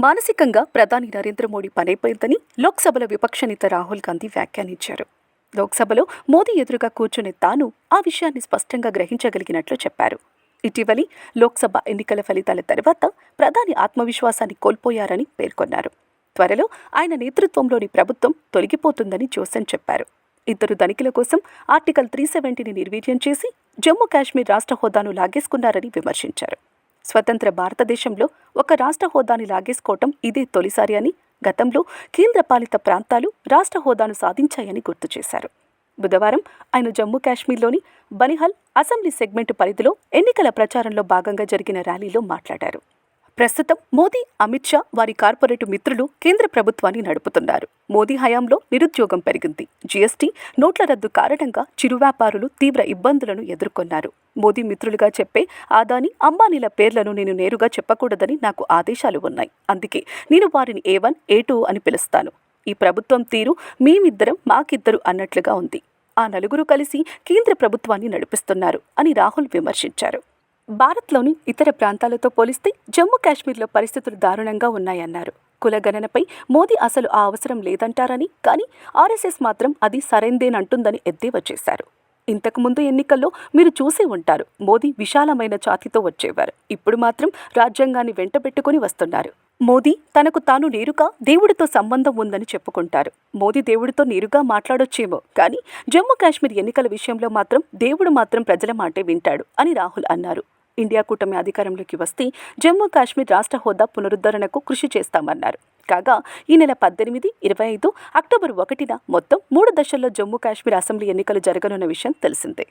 మానసికంగా ప్రధాని నరేంద్ర మోడీ పనైపోయిందని లోక్సభలో విపక్ష నేత రాహుల్ గాంధీ వ్యాఖ్యానించారు. లోక్సభలో మోదీ ఎదురుగా కూర్చునే తాను ఆ విషయాన్ని స్పష్టంగా గ్రహించగలిగినట్లు చెప్పారు. ఇటీవలి లోక్సభ ఎన్నికల ఫలితాల తర్వాత ప్రధాని ఆత్మవిశ్వాసాన్ని కోల్పోయారని పేర్కొన్నారు. త్వరలో ఆయన నేతృత్వంలోని ప్రభుత్వం తొలగిపోతుందని జోసన్ చెప్పారు. ఇద్దరు ధనికుల కోసం ఆర్టికల్ త్రీ సెవెంటీని నిర్వీర్యం చేసి జమ్మూ కాశ్మీర్ రాష్ట్ర హోదాను లాగేసుకున్నారని విమర్శించారు. స్వతంత్ర భారతదేశంలో ఒక రాష్ట్ర హోదాని లాగేసుకోవటం ఇదే తొలిసారి అని గతంలో కేంద్రపాలిత ప్రాంతాలు రాష్ట్ర హోదాను సాధించాయని గుర్తు చేశారు. బుధవారం ఆయన జమ్మూ కాశ్మీర్లోని బనిహల్ అసెంబ్లీ సెగ్మెంట్ పరిధిలో ఎన్నికల ప్రచారంలో భాగంగా జరిగిన ర్యాలీలో మాట్లాడారు. ప్రస్తుతం మోదీ అమిత్ షా వారి కార్పొరేట్ మిత్రులు కేంద్ర ప్రభుత్వాన్ని నడుపుతున్నారు. మోదీ హయాంలో నిరుద్యోగం పెరిగింది. జీఎస్టీ నోట్ల రద్దు కారణంగా చిరు వ్యాపారులు తీవ్ర ఇబ్బందులను ఎదుర్కొన్నారు. మోదీ మిత్రులుగా చెప్పే ఆదాని అంబానీల పేర్లను నేను నేరుగా చెప్పకూడదని నాకు ఆదేశాలు ఉన్నాయి. అందుకే నేను వారిని ఏ వన్ ఏ టూ అని పిలుస్తాను. ఈ ప్రభుత్వం తీరు మేమిద్దరం మాకిద్దరు అన్నట్లుగా ఉంది. ఆ నలుగురు కలిసి కేంద్ర ప్రభుత్వాన్ని నడిపిస్తున్నారు అని రాహుల్ విమర్శించారు. భారత్లోని ఇతర ప్రాంతాలతో పోలిస్తే జమ్మూ కాశ్మీర్లో పరిస్థితులు దారుణంగా ఉన్నాయన్నారు. కులగణనపై మోదీ అసలు ఆ అవసరం లేదంటారని కానీ ఆర్ఎస్ఎస్ మాత్రం అది సరైందేనంటుందని ఎద్దేవా చేశారు. ఇంతకుముందు ఎన్నికల్లో మీరు చూసే ఉంటారు మోదీ విశాలమైన ఛాతీతో వచ్చేవారు. ఇప్పుడు మాత్రం రాజ్యాంగాన్ని వెంటబెట్టుకుని వస్తున్నారు. మోదీ తనకు తాను నేరుగా దేవుడితో సంబంధం ఉందని చెప్పుకుంటారు. మోదీ దేవుడితో నేరుగా మాట్లాడొచ్చేమో కానీ జమ్మూ కాశ్మీర్ ఎన్నికల విషయంలో మాత్రం దేవుడు మాత్రం ప్రజల మాటే వింటాడు అని రాహుల్ అన్నారు. ఇండియా కూటమి అధికారంలోకి వస్తే జమ్మూ కాశ్మీర్ రాష్ట్ర హోదా పునరుద్ధరణకు కృషి చేస్తామన్నారు. కాగా ఈ నెల పద్దెనిమిది ఇరవై ఐదు అక్టోబర్ ఒకటిన మొత్తం మూడు దశల్లో జమ్మూ కాశ్మీర్ అసెంబ్లీ ఎన్నికలు జరగనున్న విషయం తెలిసిందే.